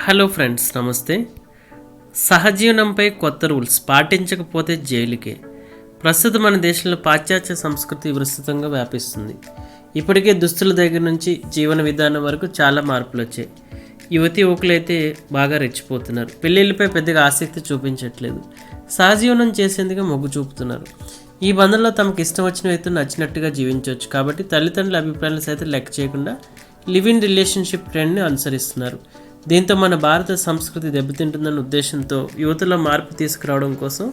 Hello friends నమస్తే. సహజీవనంపై కొత్త rules పాటించకపోతే జైలుకే. ప్రస్తుతం మన దేశంలో పాశ్చాత్య సంస్కృతి విస్తృతంగా వ్యాపిస్తుంది. ఇప్పటికే దుస్తుల దగ్గర నుంచి జీవన విధానం వరకు చాలా మార్పులు వచ్చాయి. యువతి యువకులైతే బాగా రెచ్చిపోతున్నారు. పెళ్ళిళ్ళపై పెద్దగా ఆసక్తి చూపించట్లేదు. సహజీవనం చేసేందుకు మొగ్గు చూపుతున్నారు. ఈ బంధంలో తమకు ఇష్టం వచ్చిన వ్యక్తులు నచ్చినట్టుగా జీవించవచ్చు. కాబట్టి తల్లిదండ్రుల అభిప్రాయాలు సైతం లెక్క చేయకుండా లివ్ ఇన్ రిలేషన్షిప్ ట్రెండ్ని అనుసరిస్తున్నారు. దీంతో మన భారత సంస్కృతి దెబ్బతింటుందన్న ఉద్దేశంతో యువతలో మార్పు తీసుకురావడం కోసం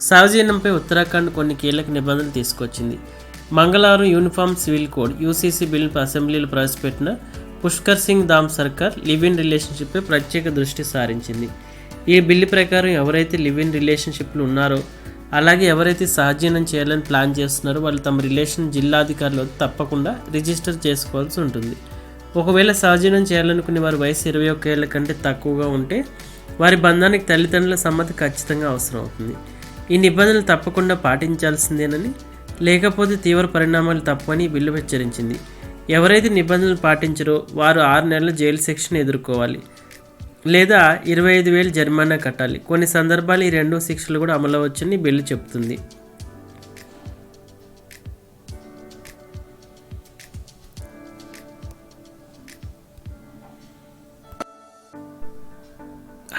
సహజీవనంపై ఉత్తరాఖండ్ కొన్ని కీలక నిబంధనలు తీసుకొచ్చింది. మంగళవారం యూనిఫామ్ సివిల్ కోడ్ యూసీసీ బిల్లుపై అసెంబ్లీలో ప్రవేశపెట్టిన పుష్కర్ సింగ్ దామ్ సర్కార్ లివ్ ఇన్ రిలేషన్షిప్పై ప్రత్యేక దృష్టి సారించింది. ఈ బిల్లు ప్రకారం ఎవరైతే లివ్ ఇన్ రిలేషన్షిప్లు ఉన్నారో అలాగే ఎవరైతే సహజీవనం చేయాలని ప్లాన్ చేస్తున్నారో వాళ్ళు తమ రిలేషన్ జిల్లాధికారులు తప్పకుండా రిజిస్టర్ చేసుకోవాల్సి ఉంటుంది. ఒకవేళ సహజీవనం చేయాలనుకునే వారి వయసు ఇరవై ఒక్క ఏళ్ళ కంటే తక్కువగా ఉంటే వారి బంధానికి తల్లిదండ్రుల సమ్మతి ఖచ్చితంగా అవసరం అవుతుంది. ఈ నిబంధనలు తప్పకుండా పాటించాల్సిందేనని లేకపోతే తీవ్ర పరిణామాలు తప్పని బిల్లు హెచ్చరించింది. ఎవరైతే నిబంధనలు పాటించరో వారు ఆరు నెలల జైలు శిక్షను ఎదుర్కోవాలి. లేదా ఇరవై ఐదు వేలు జరిమానా కట్టాలి. కొన్ని సందర్భాలు ఈ రెండు శిక్షలు కూడా అమలవచ్చని బిల్లు చెబుతుంది.